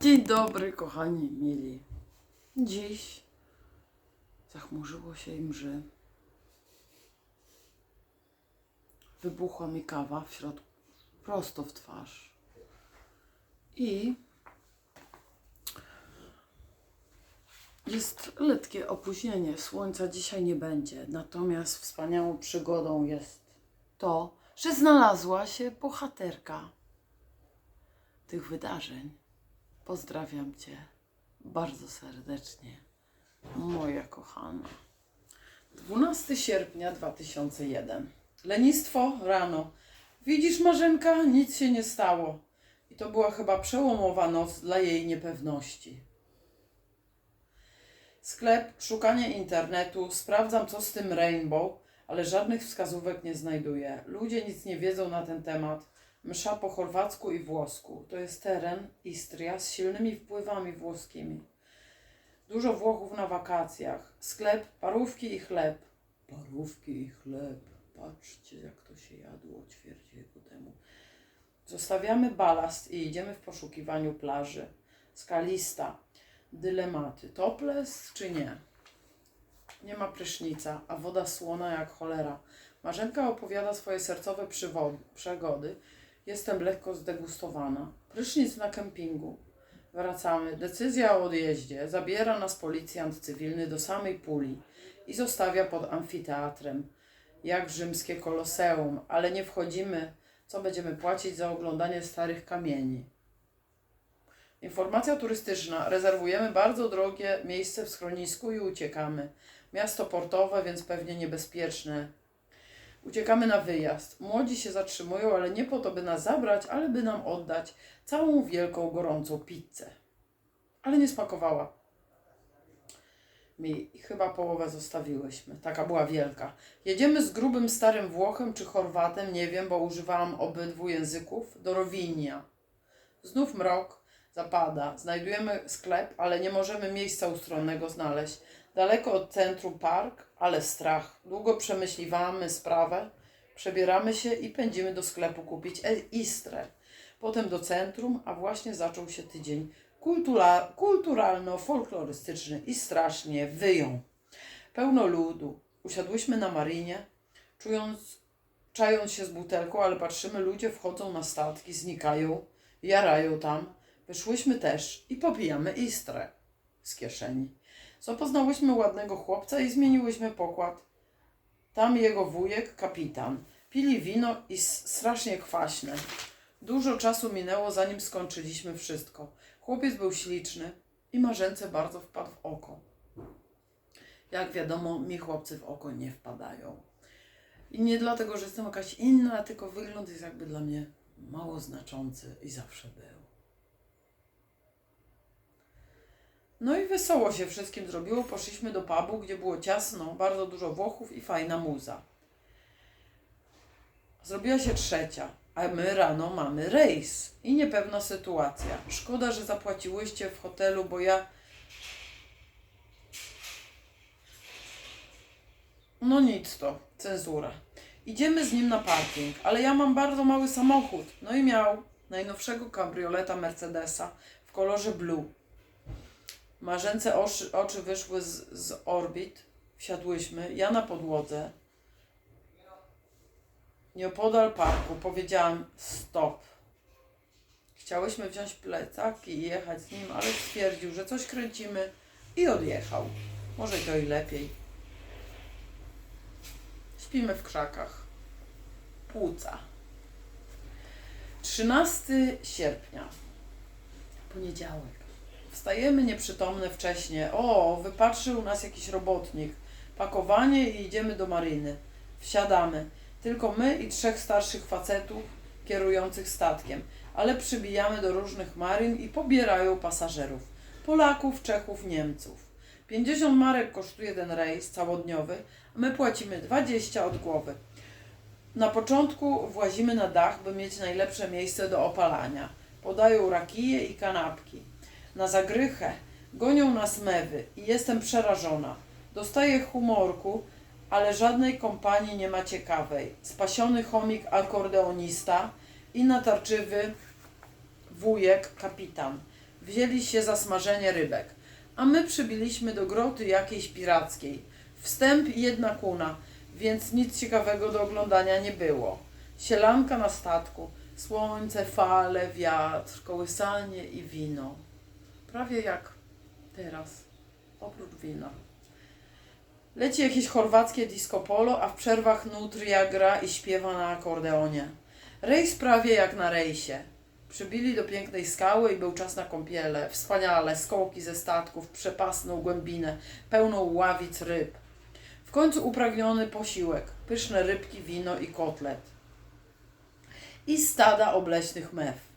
Dzień dobry, kochani mili. Dziś zachmurzyło się i mrzy. Wybuchła mi kawa w środku, prosto w twarz. I jest letkie opóźnienie. Słońca dzisiaj nie będzie. Natomiast wspaniałą przygodą jest to, że znalazła się bohaterka tych wydarzeń. Pozdrawiam Cię bardzo serdecznie, moja kochana. 12 sierpnia 2001. Lenistwo rano. Widzisz, Marzenka, nic się nie stało. I to była chyba przełomowa noc dla jej niepewności. Sklep, szukanie internetu, sprawdzam co z tym Rainbow, ale żadnych wskazówek nie znajduję. Ludzie nic nie wiedzą na ten temat. Msza po chorwacku i włosku. To jest teren Istria z silnymi wpływami włoskimi. Dużo Włochów na wakacjach. Sklep, parówki i chleb. Parówki i chleb. Patrzcie, jak to się jadło ćwierć wieku temu. Zostawiamy balast i idziemy w poszukiwaniu plaży. Skalista. Dylematy. Topless czy nie? Nie ma prysznica, a woda słona jak cholera. Marzenka opowiada swoje sercowe przygody. Jestem lekko zdegustowana. Prysznic na kempingu. Wracamy. Decyzja o odjeździe. Zabiera nas policjant cywilny do samej puli i zostawia pod amfiteatrem. Jak rzymskie koloseum, ale nie wchodzimy, co będziemy płacić za oglądanie starych kamieni. Informacja turystyczna. Rezerwujemy bardzo drogie miejsce w schronisku i uciekamy. Miasto portowe, więc pewnie niebezpieczne. Uciekamy na wyjazd. Młodzi się zatrzymują, ale nie po to, by nas zabrać, ale by nam oddać całą wielką, gorącą pizzę. Ale nie smakowała. Mi chyba połowę zostawiłyśmy. Taka była wielka. Jedziemy z grubym starym Włochem czy Chorwatem, nie wiem, bo używałam obydwu języków, do Rowinia. Znów mrok, zapada. Znajdujemy sklep, ale nie możemy miejsca ustronnego znaleźć. Daleko od centrum park, ale strach. Długo przemyśliwamy sprawę, przebieramy się i pędzimy do sklepu kupić e- istrę. Potem do centrum, a właśnie zaczął się tydzień kultura- kulturalno-folklorystyczny i strasznie wyją. Pełno ludu. Usiadłyśmy na marinie, czując, czając się z butelką, ale patrzymy, ludzie wchodzą na statki, znikają, jarają tam. Wyszłyśmy też i popijamy istrę z kieszeni. Zapoznałyśmy ładnego chłopca i zmieniłyśmy pokład. Tam jego wujek, kapitan. Pili wino i strasznie kwaśne. Dużo czasu minęło, zanim skończyliśmy wszystko. Chłopiec był śliczny i marzence bardzo wpadł w oko. Jak wiadomo, mi chłopcy w oko nie wpadają. I nie dlatego, że jestem jakaś inna, tylko wygląd jest jakby dla mnie mało znaczący i zawsze był. No i wesoło się wszystkim zrobiło. Poszliśmy do pubu, gdzie było ciasno, bardzo dużo Włochów i fajna muza. Zrobiła się trzecia, a my rano mamy rejs i niepewna sytuacja. Szkoda, że zapłaciłyście w hotelu, bo ja. No nic to, cenzura. Idziemy z nim na parking, ale ja mam bardzo mały samochód. No i miał najnowszego kabrioleta Mercedesa w kolorze blue. Marzence oczy, oczy wyszły z, z orbit. Wsiadłyśmy. Ja na podłodze. Nieopodal parku powiedziałam stop. Chciałyśmy wziąć plecak i jechać z nim, ale stwierdził, że coś kręcimy i odjechał. Może to i lepiej. Śpimy w krzakach. Płuca. 13 sierpnia. Poniedziałek. Wstajemy nieprzytomne wcześnie. O, wypatrzył nas jakiś robotnik. Pakowanie i idziemy do maryny. Wsiadamy. Tylko my i trzech starszych facetów kierujących statkiem. Ale przybijamy do różnych maryn i pobierają pasażerów. Polaków, Czechów, Niemców. 50 marek kosztuje ten rejs całodniowy, a my płacimy 20 od głowy. Na początku włazimy na dach, by mieć najlepsze miejsce do opalania. Podają rakije i kanapki. Na zagrychę gonią nas mewy i jestem przerażona. Dostaję humorku, ale żadnej kompanii nie ma ciekawej. Spasiony chomik akordeonista i natarczywy wujek kapitan. wzięli się za smażenie rybek, a my przybiliśmy do groty jakiejś pirackiej. Wstęp jedna kuna, więc nic ciekawego do oglądania nie było. Sielanka na statku, słońce, fale, wiatr, kołysanie i wino. Prawie jak teraz, oprócz wina. Leci jakieś chorwackie disco polo, a w przerwach Nutria gra i śpiewa na akordeonie. Rejs prawie jak na rejsie. Przybili do pięknej skały i był czas na kąpiele. Wspaniale, skoki ze statków, przepasną głębinę, pełną ławic ryb. W końcu upragniony posiłek, pyszne rybki, wino i kotlet. I stada obleśnych mew.